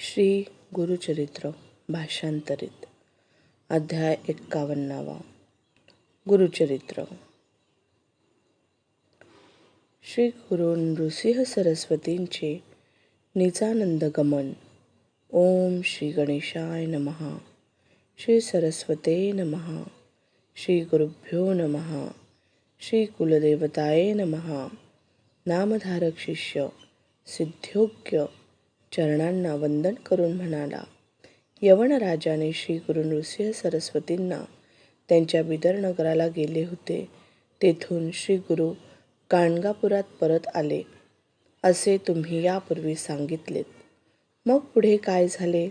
श्री गुरुचरित्र भाषांतरित अध्याय एक्कावन्नावा गुरुचरित्र. श्री गुरु नृसिंह सरस्वतींचे निजानंद गमन. ओम श्री गणेशाय नमहा श्री सरस्वते नमहा श्री गुरुभ्यो नमहा श्री कुलदेवताये नमहा नामधारक शिष्य सिद्ध्योग्य चरणांना वंदन करून म्हणाला यवन राजाने श्री गुरु नृसिंह सरस्वतींना त्यांच्या बिदर नगराला गेले होते. तेथून श्री गुरु गाणगापुरात परत आले. असे तुम्ही यापूर्वी सांगितलेत. मग पुढे काय झाले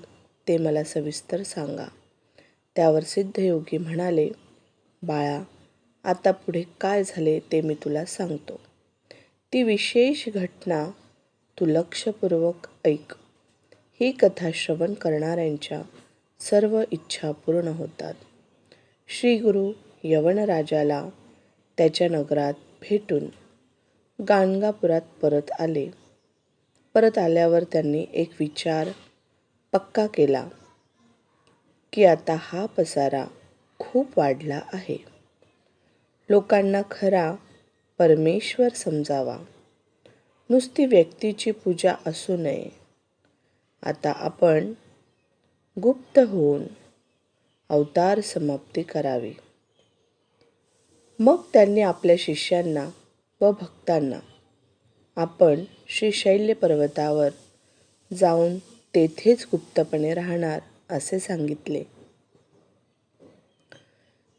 ते मला सविस्तर सांगा. त्यावर सिद्धयोगी म्हणाले बाळा आता पुढे काय झाले ते मी तुला सांगतो. ती विशेष घटना तू लक्षपूर्वक ऐक. ही कथा श्रवण करणाऱ्यांच्या सर्व इच्छा पूर्ण होतात. श्री गुरु यवनराजाला त्याच्या नगरात भेटून गाणगापुरात परत आले. परत आल्यावर त्यांनी एक विचार पक्का केला की आता हा पसारा खूप वाढला आहे. लोकांना खरा परमेश्वर समजावा. नुसती व्यक्तीची पूजा असू नये. आता आपण गुप्त होऊन अवतार समाप्ती करावी. मग त्यांनी आपल्या शिष्यांना व भक्तांना आपण श्री शैल्य पर्वतावर जाऊन तेथेच गुप्तपणे राहणार असे सांगितले.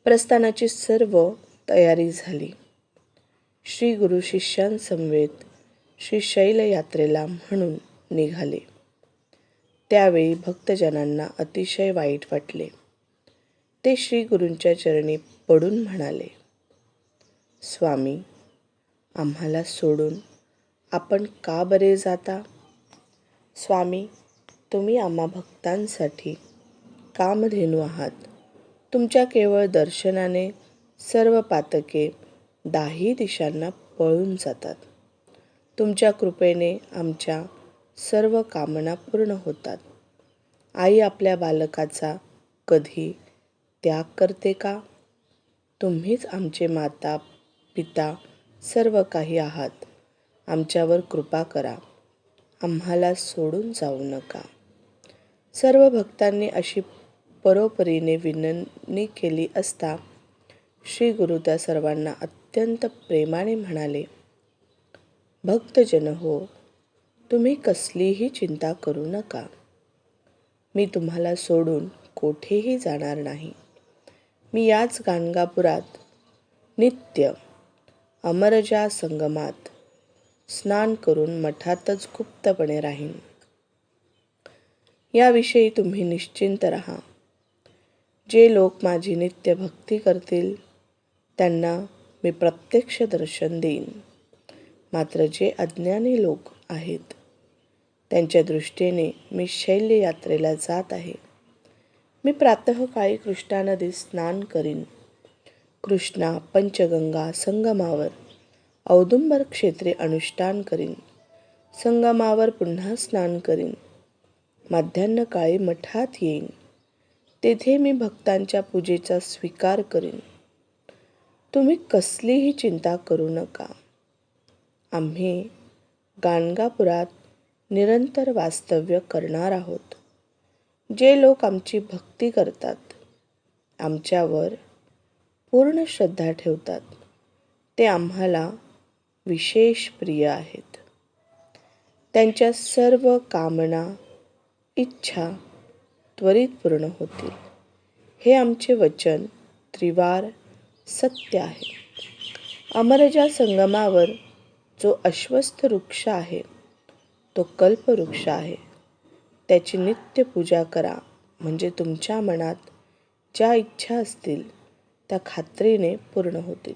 प्रस्थानाची सर्व तयारी झाली. श्री गुरु शिष्यांसमवेत श्री शैल यात्रेला म्हणून निघाले. त्यावेळी भक्तजनांना अतिशय वाईट वाटले. ते श्री गुरूंच्या चरणी पडून म्हणाले स्वामी आम्हाला सोडून आपण का बरे जाता? स्वामी तुम्ही आम्हा भक्तांसाठी कामधेनू आहात. तुमच्या केवळ दर्शनाने सर्व पातके दाही दिशांना पळून जातात. तुमच्या कृपेने आमच्या सर्व कामना पूर्ण होतात. आई आपल्या बालकाचा कधी त्याग करते का? तुम्हीच आमचे माता पिता सर्व काही आहात. आमच्यावर कृपा करा. आम्हाला सोडून जाऊ नका. सर्व भक्तांनी अशी परोपरीने विनंती केली असता श्री गुरु त्या सर्वांना अत्यंत प्रेमाने म्हणाले भक्तजन हो तुम्ही कसलीही चिंता करू नका. मी तुम्हाला सोडून कोठेही जाणार नाही. मी याच गाणगापुरात नित्य अमरजा संगमात स्नान करून मठातच गुप्तपणे राहीन. याविषयी तुम्ही निश्चिंत रहा. जे लोक माझी नित्य भक्ती करतील त्यांना मी प्रत्यक्ष दर्शन देईन. मात्र जे अज्ञानी लोक आहेत त्यांच्या दृष्टीने मी शैल्य यात्रेला जात आहे. मी प्रातःकाळी कृष्णा नदीत स्नान करीन. कृष्णा पंचगंगा संगमावर औदुंबर क्षेत्रे अनुष्ठान करीन. संगमावर पुन्हा स्नान करीन. काळी मठात येईन. तेथे मी भक्तांच्या पूजेचा स्वीकार करीन. तुम्ही कसलीही चिंता करू नका. आम्ही गाणगापुरात निरंतर वास्तव्य करणार आहोत. जे लोक आमची भक्ती करतात आमच्यावर पूर्ण श्रद्धा ठेवतात ते आम्हाला विशेष प्रिय आहेत. त्यांच्या सर्व कामना इच्छा त्वरित पूर्ण होतील. हे आमचे वचन त्रिवार सत्य आहे. अमरजा संगमावर जो अश्वस्थ वृक्ष आहे तो कल्पवृक्ष आहे. त्याची नित्य पूजा करा. म्हणजे तुमच्या मनात ज्या इच्छा असतील त्या खात्रीने पूर्ण होतील.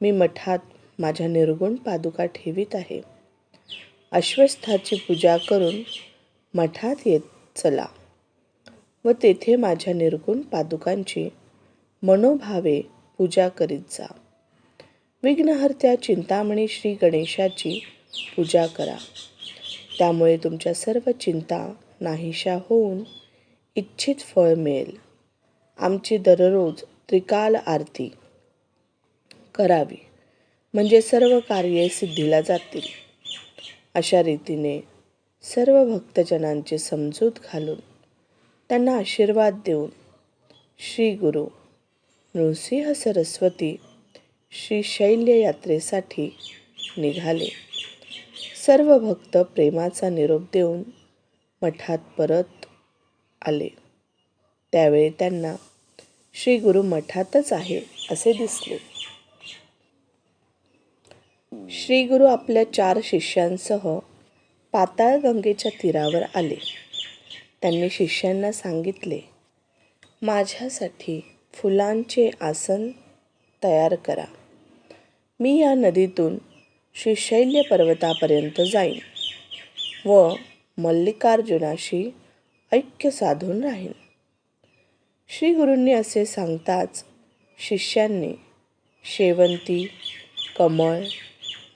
मी मठात माझ्या निर्गुण पादुका ठेवीत आहे. अश्वस्थाची पूजा करून मठात येत चला व तेथे माझ्या निर्गुण पादुकांची मनोभावे पूजा करीत जा. विघ्नहर्त्या चिंतामणी श्री गणेशाची पूजा करा. त्यामुळे तुमच्या सर्व चिंता नाहीशा होऊन इच्छित फळ मिळेल. आमची दररोज त्रिकाल आरती करावी. म्हणजे सर्व कार्ये सिद्धीला जातील. अशा रीतीने सर्व भक्तजनांची समजूत घालून त्यांना आशीर्वाद देऊन श्री गुरु नृसिंह सरस्वती श्री शैल्य यात्रेसाठी निघाले. सर्व भक्त प्रेमाचा निरोप देऊन मठात परत आले. त्यावेळी त्यांना श्री गुरु मठातच आहे असे दिसले. श्री गुरु आपल्या चार शिष्यांसह पाताळगंगेच्या तीरावर आले. त्यांनी शिष्यांना सांगितले माझ्यासाठी फुलांचे आसन तयार करा. मी या नदीतून श्री शैल्य पर्वतापर्यंत जाईन व मल्लिकार्जुनाशी ऐक्य साधून राहीन. श्री गुरूंनी असे सांगताच शिष्यांनी शेवंती कमळ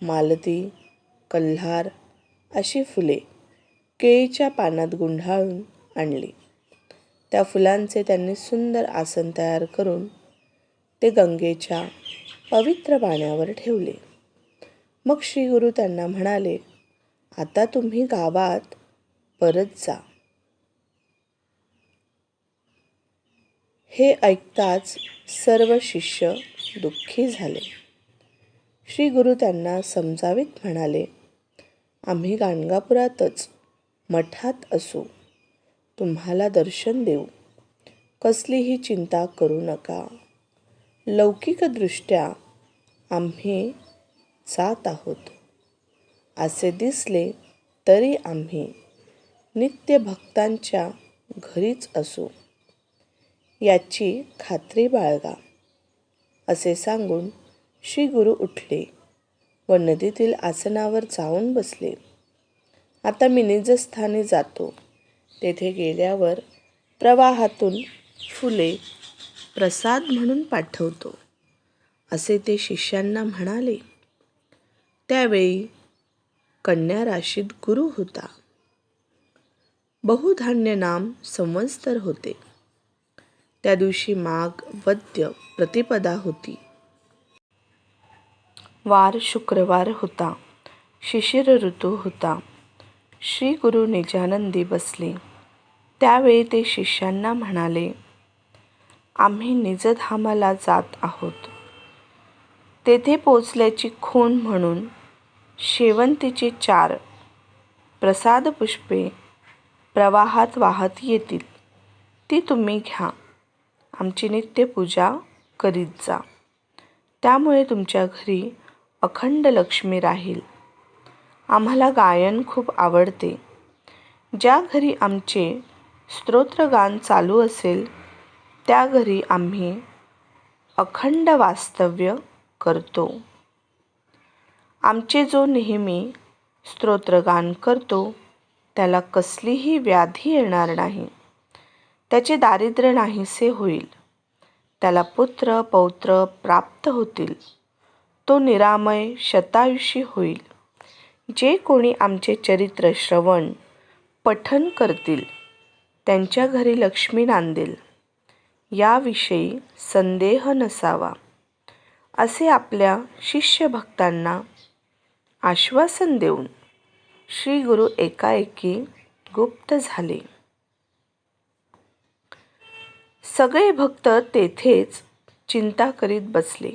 मालती कल्हार अशी फुले केळीच्या पानात गुंढाळून आणली. त्या फुलांचे त्यांनी सुंदर आसन तयार करून ते गंगेच्या पवित्र पाण्यावर ठेवले. मग श्री गुरु त्यांना म्हणाले आता तुम्ही गावात परत जा. हे ऐकताच सर्व शिष्य दुःखी झाले. श्री गुरु त्यांना समजावीत म्हणाले आम्ही गाणगापुरातच मठात असू. तुम्हाला दर्शन देऊ. कसलीही चिंता करू नका. लौकिकदृष्ट्या आम्ही जात आहोत. असे दिसले तरी आम्ही नित्य भक्तांच्या घरीच असू. याची खात्री बाळगा. असे सांगून श्री गुरु उठले व नदीतील आसनावर जाऊन बसले. आता मी निजस्थानी जातो. तेथे गेल्यावर प्रवाहातून फुले प्रसाद म्हणून पाठवतो. असे ते शिष्यांना म्हणाले. त्यावेळी कन्या राशीत गुरु होता. बहुधान्य नाम संवत्सर होते. त्या दिवशी माघ वद्य प्रतिपदा होती. वार शुक्रवार होता. शिशिर ऋतू होता. श्री गुरु निजानंदी बसले. त्यावेळी ते शिष्यांना म्हणाले आम्ही निजधामाला जात आहोत. तेथे पोचल्याची खूण म्हणून शेवंतीची चार प्रसाद पुष्पे प्रवाहात वाहत येतील. ती तुम्ही घ्या. आमची नित्य पूजा करीत जा. त्यामुळे तुमच्या घरी अखंड लक्ष्मी राहील. आम्हाला गायन खूप आवडते. ज्या घरी आमचे स्तोत्रगान चालू असेल त्या घरी आम्ही अखंड वास्तव्य करतो. आमचे जो नेहमी स्तोत्रगान करतो त्याला कसलीही व्याधी येणार नाही. त्याचे दारिद्र्य नाहीसे होईल. त्याला पुत्र पौत्र प्राप्त होतील. तो निरामय शतायुषी होईल. जे कोणी आमचे चरित्र श्रवण पठन करतील त्यांच्या घरी लक्ष्मी नांदेल. याविषयी संदेह नसावा. असे आपल्या शिष्यभक्तांना आश्वासन देऊन श्री गुरु एकाएकी गुप्त झाले. सगळे भक्त तेथेच चिंता करीत बसले.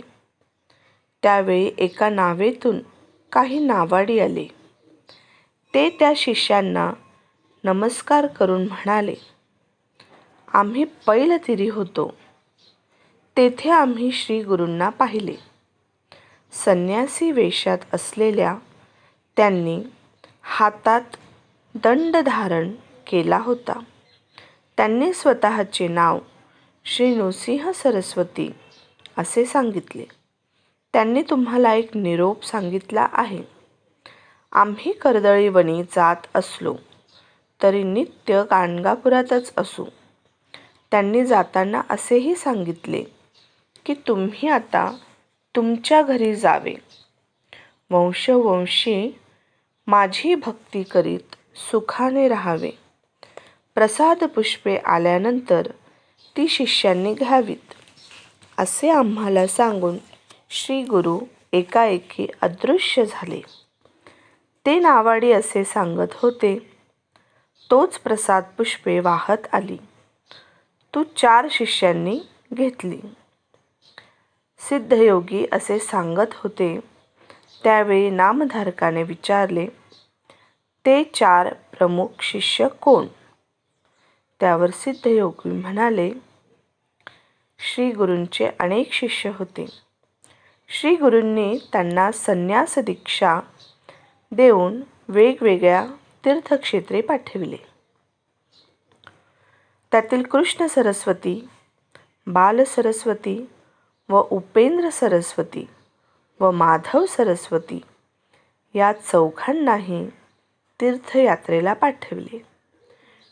त्यावेळी एका नावेतून काही नावाडी आले. ते त्या शिष्यांना नमस्कार करून म्हणाले आम्ही पैलतिरी होतो. तेथे आम्ही श्री गुरूंना पाहिले. संन्यासी वेशात असलेल्या त्यांनी हातात दंड धारण केला होता. त्यांनी स्वतःचे नाव श्री नृसिंह सरस्वती असे सांगितले. त्यांनी तुम्हाला एक निरोप सांगितला आहे. आम्ही कर्दळीवणी जात असलो तरी नित्य गाणगापुरातच असू. त्यांनी जाताना असेही सांगितले. की तुम्ही आता तुमच्या घरी जावे. वंशवंशी माझी भक्ती करीत सुखाने राहावे. प्रसाद पुष्पे आल्यानंतर ती शिष्यांनी घ्यावीत. असे आम्हाला सांगून श्री गुरु एकाएकी अदृश्य झाले. ते नावाडी असे सांगत होते तोच प्रसाद पुष्पे वाहत आली. तू चार शिष्यांनी घेतली. सिद्धयोगी असे सांगत होते. त्यावेळी नामधारकाने विचारले ते चार प्रमुख शिष्य कोण? त्यावर सिद्धयोगी म्हणाले श्री गुरूंचे अनेक शिष्य होते. श्री गुरूंनी त्यांना संन्यास दीक्षा देऊन वेगवेगळ्या तीर्थक्षेत्रे पाठविले. त्यातील कृष्ण सरस्वती बाल सरस्वती व उपेंद्र सरस्वती व माधव सरस्वती या चौघांनाही तीर्थयात्रेला पाठविले.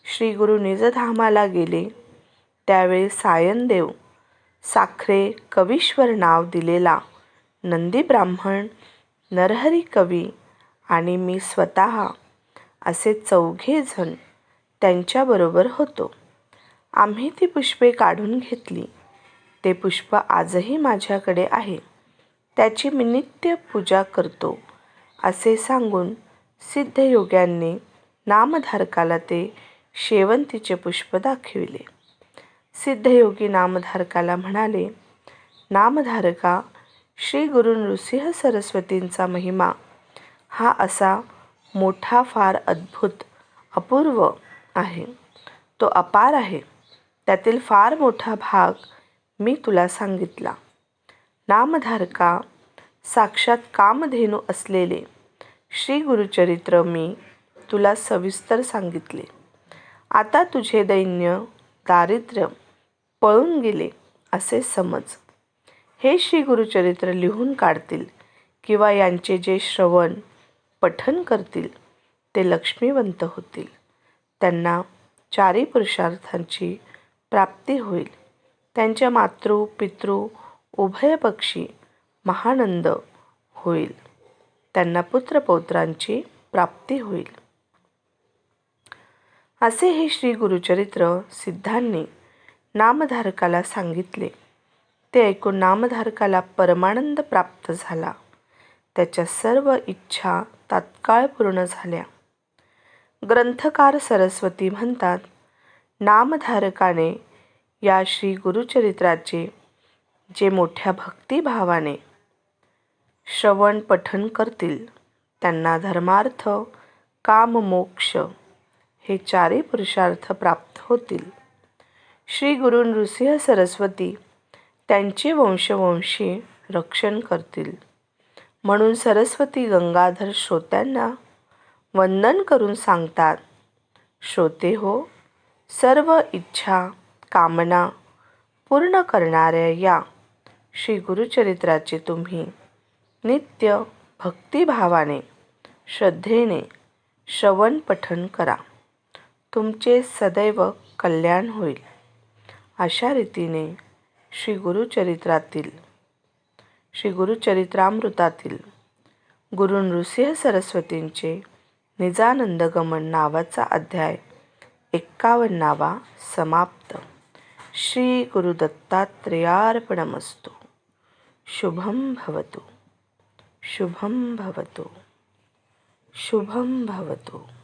श्री गुरु निजधामाला गेले. त्यावेळी सायनदेव साखरे कवीश्वर नाव दिलेला नंदी ब्राह्मण नरहरी कवी आणि मी स्वतः असे चौघे जण त्यांच्याबरोबर होतो. आम्ही ती पुष्पे काढून घेतली. ते पुष्प आजही माझ्याकडे आहे. त्याची मी नित्य पूजा करतो. असे सांगून सिद्धयोग्यांनी नामधारकाला ते शेवंतीचे पुष्प दाखविले. सिद्धयोगी नामधारकाला म्हणाले नामधारका श्री गुरु नृसिंह सरस्वतींचा महिमा हा असा मोठा फार अद्भुत अपूर्व आहे. तो अपार आहे. त्यातील फार मोठा भाग मी तुला सांगितला. नामधारका साक्षात कामधेनू असलेले श्री गुरुचरित्र मी तुला सविस्तर सांगितले. आता तुझे दैन्य दारिद्र्य पळून गेले असे समज. हे श्री गुरुचरित्र लिहून काढतील किंवा यांचे जे श्रवण पठन करतील ते लक्ष्मीवंत होतील. त्यांना चारी पुरुषार्थांची प्राप्ती होईल. त्यांच्या मातृ पितृ उभयपक्षी महानंद होईल. त्यांना पुत्रपौत्रांची प्राप्ती होईल. असे हे श्री गुरुचरित्र सिद्धांनी नामधारकाला सांगितले. ते ऐकून नामधारकाला परमानंद प्राप्त झाला. त्याच्या सर्व इच्छा तात्काळ पूर्ण झाल्या. ग्रंथकार सरस्वती म्हणतात नामधारकाने या श्री गुरुचरित्राचे जे मोठ्या भक्तिभावाने श्रवण पठन करतील त्यांना धर्मार्थ काम मोक्ष हे चारही पुरुषार्थ प्राप्त होतील. श्री गुरु नृसिंह सरस्वती त्यांचे वंशवंशी रक्षण करतील. म्हणून सरस्वती गंगाधर श्रोत्यांना वंदन करून सांगतात श्रोते हो सर्व इच्छा कामना पूर्ण करणाऱ्या या श्री गुरुचरित्राचे तुम्ही नित्य भक्तिभावाने श्रद्धेने श्रवण पठन करा. तुमचे सदैव कल्याण होईल. अशा रीतीने श्री गुरुचरित्रातील श्री गुरुचरित्रामृतातील गुरु नृसिंह सरस्वतींचे निजानंदगमन नावाचा अध्याय एक्कावन्नावा समाप्त. श्री गुरुदत्तात्रेयार्पणमस्तु शुभम भवतु। शुभम भवतु। शुभम भवतु।